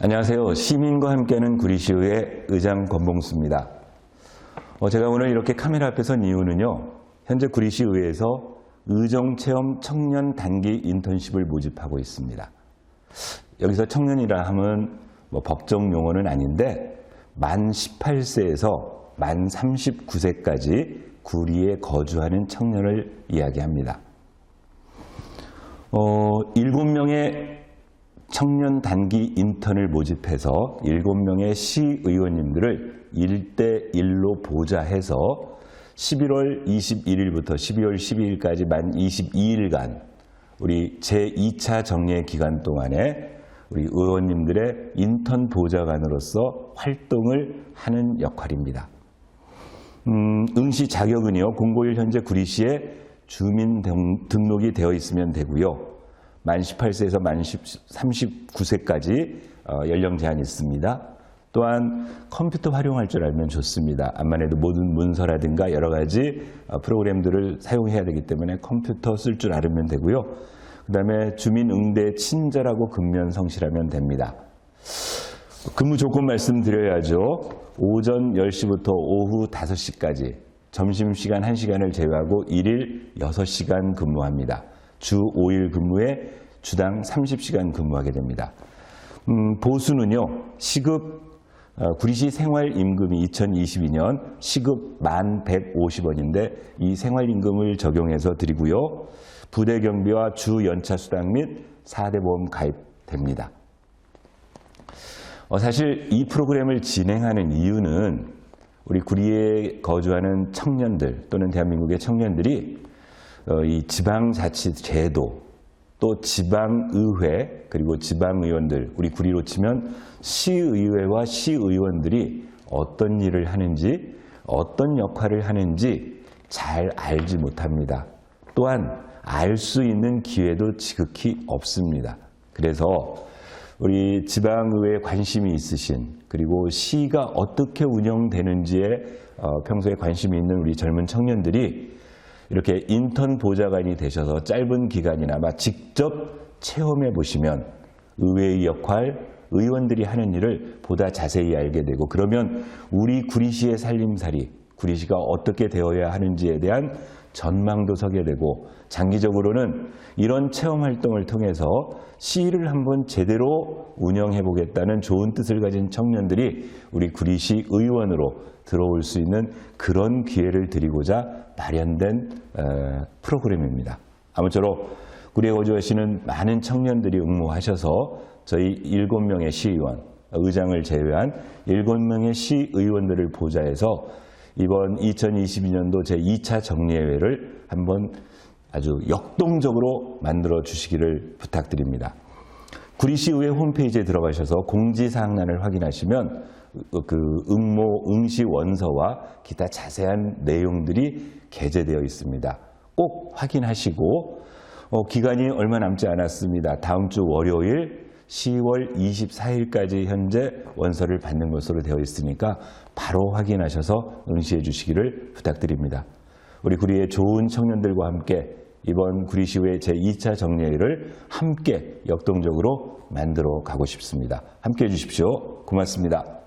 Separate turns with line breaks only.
안녕하세요. 시민과 함께하는 구리시의회 의장 권봉수입니다. 어, 제가 오늘 이렇게 카메라 앞에 선 이유는요. 현재 구리시 의회에서 의정체험 청년 단기 인턴십을 모집하고 있습니다. 여기서 청년이라 하면 뭐 법정 용어는 아닌데 만 18세에서 만 39세까지 구리에 거주하는 청년을 이야기합니다. 어, 7명의 청년 단기 인턴을 모집해서 7명의 시의원님들을 1대1로 보좌해서 11월 21일부터 12월 12일까지 만 22일간 우리 제2차 정례 기간 동안에 우리 의원님들의 인턴 보좌관으로서 활동을 하는 역할입니다. 음, 응시 자격은요, 공고일 현재 구리시에 주민 등- 등록이 되어 있으면 되고요. 만 18세에서 만 39세까지 어, 연령 제한이 있습니다. 또한 컴퓨터 활용할 줄 알면 좋습니다. 암만 해도 모든 문서라든가 여러 가지 어, 프로그램들을 사용해야 되기 때문에 컴퓨터 쓸 줄 알면 되고요. 그 다음에 주민 응대 친절하고 근면 성실하면 됩니다. 근무 조건 말씀드려야죠. 오전 10시부터 오후 5시까지 점심시간 1시간을 제외하고 1일 6시간 근무합니다. 주 5일 근무에 주당 30시간 근무하게 됩니다. 음, 보수는요. 시급 어, 구리시 생활임금이 2022년 시급 만 150원인데 이 생활임금을 적용해서 드리고요. 부대 경비와 주 연차 수당 및 4대 보험 가입됩니다. 어, 사실 이 프로그램을 진행하는 이유는 우리 구리에 거주하는 청년들 또는 대한민국의 청년들이 어, 이 지방자치 제도 또 지방의회 그리고 지방의원들 우리 구리로 치면 시의회와 시의원들이 어떤 일을 하는지 어떤 역할을 하는지 잘 알지 못합니다. 또한 알 수 있는 기회도 지극히 없습니다. 그래서 우리 지방의회에 관심이 있으신 그리고 시가 어떻게 운영되는지에 어, 평소에 관심이 있는 우리 젊은 청년들이 이렇게 인턴 보좌관이 되셔서 짧은 기간이나마 직접 체험해 보시면 의회의 역할, 의원들이 하는 일을 보다 자세히 알게 되고 그러면 우리 구리시의 살림살이, 구리시가 어떻게 되어야 하는지에 대한 전망도 서게 되고 장기적으로는 이런 체험 활동을 통해서 시를 한번 제대로 운영해 보겠다는 좋은 뜻을 가진 청년들이 우리 구리시 의원으로 들어올 수 있는 그런 기회를 드리고자 마련된 어, 프로그램입니다. 아무쪼록 구리에 거주하시는 많은 청년들이 응모하셔서 저희 일곱 명의 시의원, 의장을 제외한 일곱 명의 시의원들을 보좌해서 이번 2022년도 제2차 정례회를 한번 아주 역동적으로 만들어 주시기를 부탁드립니다. 구리시의회 홈페이지에 들어가셔서 공지사항란을 확인하시면 그 응모, 응시 원서와 기타 자세한 내용들이 게재되어 있습니다. 꼭 확인하시고 어, 기간이 얼마 남지 않았습니다. 다음 주 월요일 10월 24일까지 현재 원서를 받는 것으로 되어 있으니까 바로 확인하셔서 응시해 주시기를 부탁드립니다. 우리 구리의 좋은 청년들과 함께 이번 구리시의회 제2차 정례회를 함께 역동적으로 만들어 가고 싶습니다. 함께 해 주십시오. 고맙습니다.